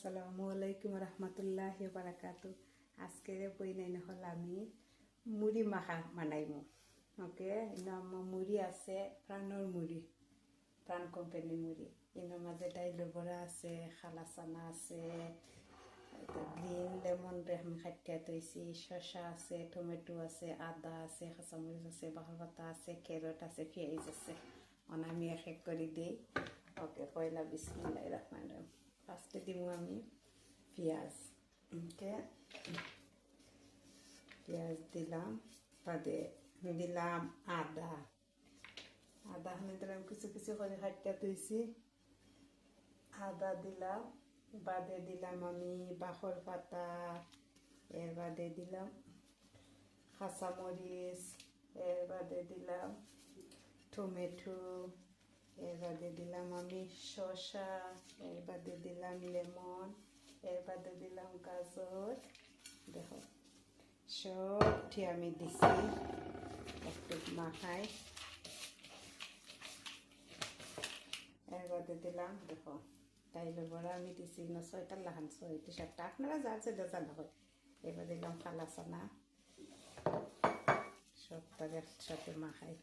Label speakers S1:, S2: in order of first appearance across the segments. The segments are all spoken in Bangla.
S1: আসসালামু আলাইকুম রহমতুল্লাহ বারাকাতু আজকে বই নাই হল আমি মুড়ি মাখা বানাইমু। ওকে নাম মুড়ি আছে প্রাণর মুড়ি, প্রাণ কোম্পানি মুড়ি। এর মাঝে ডাইলের বড়া আছে, খালা চানা আছে গ্রিন লেমন আমি খাটিয়া তৈছি শসা আছে টমেটো আছে, আদা আছে কাঁচামরিচ আছে বাহর পাতা আছে ক্যারট আছে, পেঁয়াজ আছে। অন আমি এক এক করে দিই। ওকে, পয়লা বিসমিল্লাহ রহমান রহিম। ফার্স্টে দিব আমি পেঁয়াজ ওকে পেঁয়াজ দিলাম বাদে দিলাম আদা আদা আমি দিলাম কিছু কিছু করে হাটটা তুইছি আদা দিলাম বাদে দিলাম আমি বাখর পাতা এর বাদে দিলাম কাঁচামরিচ এর বাদে দিলাম টমেটো এর বাদে দিলাম আমি শসা এর বাদে দিলাম লেমন এর বাদে দিলাম গাজর। দেখো সবটি আমি দিছি। একটু মাখাই। এর বাদে দিলাম, দেখো ডাইলের বড়া আমি দিছি না, ছয়টা লাহান ছয়টি সাতটা আপনারা যার সেটা জানা হয়। এবার দিলাম কালা চানা সবটা একসাথে মাখাই।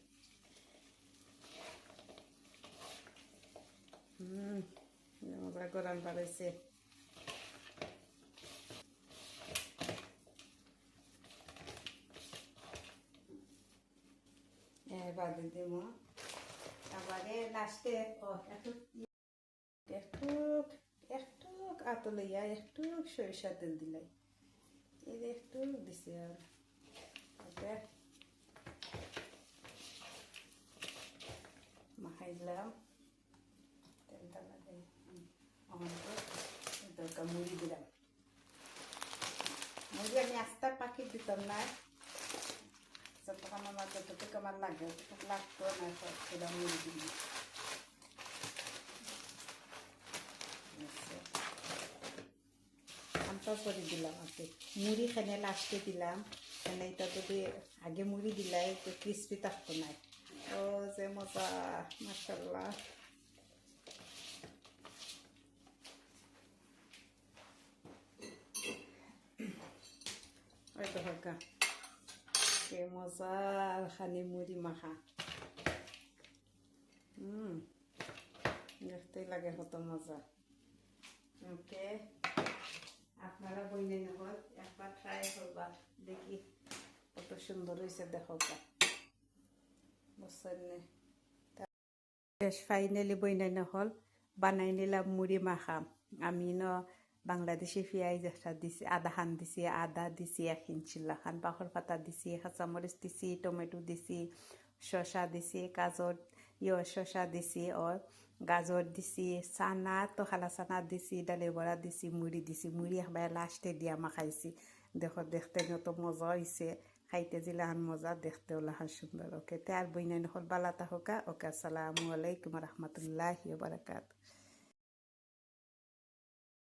S1: হুম মজা গরম বাড়াইছে এবার দিব। আবারে লাস্টে একটু একটু একটু আতো লইয়া একটু সরিষা তেল দিলাই। এই একটু দিছি আর। মাখাইলাম। মুড়ি দিলাম। মুড়ি আমি আস্তা পাখি দিতাম না যতক্ষণ আমার যতটুকু আমার লাগে লাগতো না সব দিলাম মুড়ি দিলাম। আমটা করে দিলাম আগে। মুড়ি খানে লাস্টে দিলাম। খানে এটা যদি আগে মুড়ি দিলাই, তো ক্রিস্পি থাকতো না। ও যে মজা মাসাল্লাহ হকা কে মজা খানি মুড়ি মাখা হুম দেখতেই লাগে কত মজা ওকে আপনারা বইনে নেব একবার ট্রাই করবা দেখি কত সুন্দর হয়েছে দেখো বুঝছেন বেশ ফাইনালি বইনে নহল বানাই নিলাম মুড়ি মাখা আমি ন বাংলাদেশি পেঁয়াজ একটা দিছি, আদা খান দিছি, আদা দিছি এক ইঞ্চিল্লা খান বাখর পাতা দিছি, কাঁচামরিচ দিছি, টমেটো দিছি, শসা দিছি, গাজর, ইয় শসা দিছি ও গাজর দিছি, চানা তো খালা চানা দিছি ডালের বড়া দিছি, মুড়ি দিছি, মুড়ি একবার লাস্টে দিয়া মাখাইছি দেখো, দেখতে যত মজা হয়েছে খাইতে জিলাহান মজা, দেখতে ওলাহান সুন্দর ওকে তে আর বইনাই নহল, বালা তাহকা। ওকে আসসালামু আলাইকুম রহমতুল্লাহ বারাকাত